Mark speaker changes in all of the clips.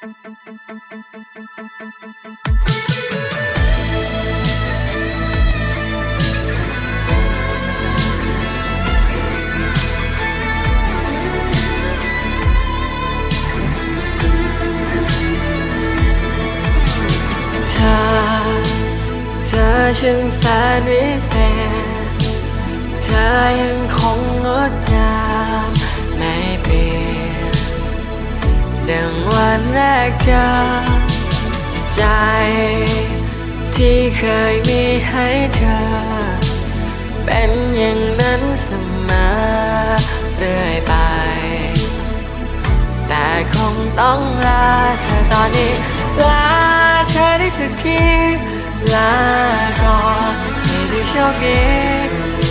Speaker 1: เธอ เธอช่างแสนวิเศษ เธอยังคงงดงามไม่เปลี่ยน ดังวันแรกเจอใจที่เคยมีให้เธอ เป็นอย่างนั้นเสมอเรื่อยไป แต่คงต้องลาเธอตอนนี้ลาเธอได้สักทีลาก่อนไม่ได้โชคดี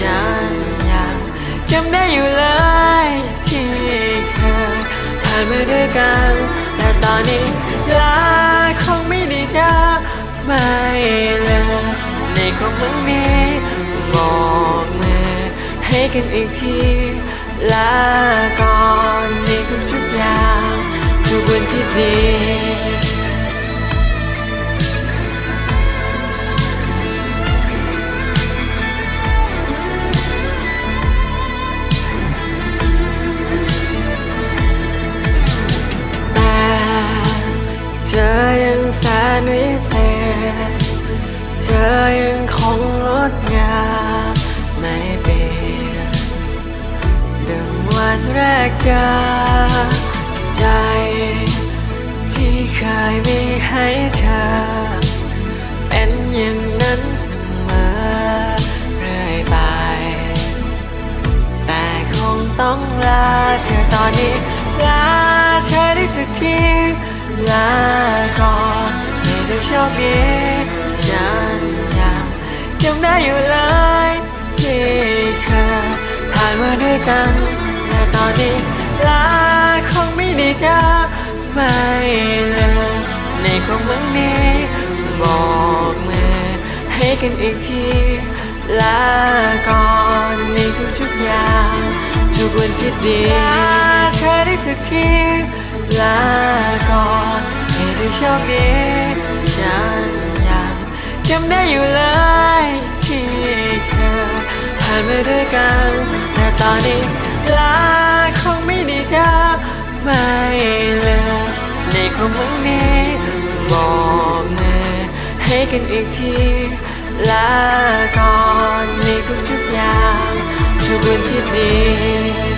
Speaker 1: ฉันยังจำได้อยู่เลย ด้วยกัน แต่ตอนนี้ลาคงไม่ได้เจอไม่เลยในคงมึงมีบอกมาให้กันอีกทีลาก่อนในทุกๆอย่างทุกวันที่ดี แสนวิเศษ เธอยังคงงดงามไม่เปลี่ยนดังวันแรกเจอใจ ที่เคยมีให้เธอ เป็นอย่างนั้นเสมอเรื่อยไป แต่คงต้องลาเธอตอนนี้ลาเธอได้สักทีลาก่อน ไม่ได้ฉันยังจำได้อยู่เลยที่เคยผ่านมาด้วยกันแต่ตอนนี้ลาคงไม่ได้เจอไม่เลยในคงเหมือนนี้บอกมือให้กันอีกทีลาก่อนในทุกๆอย่างทุกวันที่ดีลาเธอได้สักทีลาก่อนให้ได้โชคดีฉันยัง จำได้อยู่เลยที่เคยผ่านมาด้วยกัน แต่ตอนนี้ลาคงไม่ได้เจอไม่เลยในความหวังนี้บอกมือให้กันอีกทีลาก่อนในทุกๆอย่างทุกวันที่ดี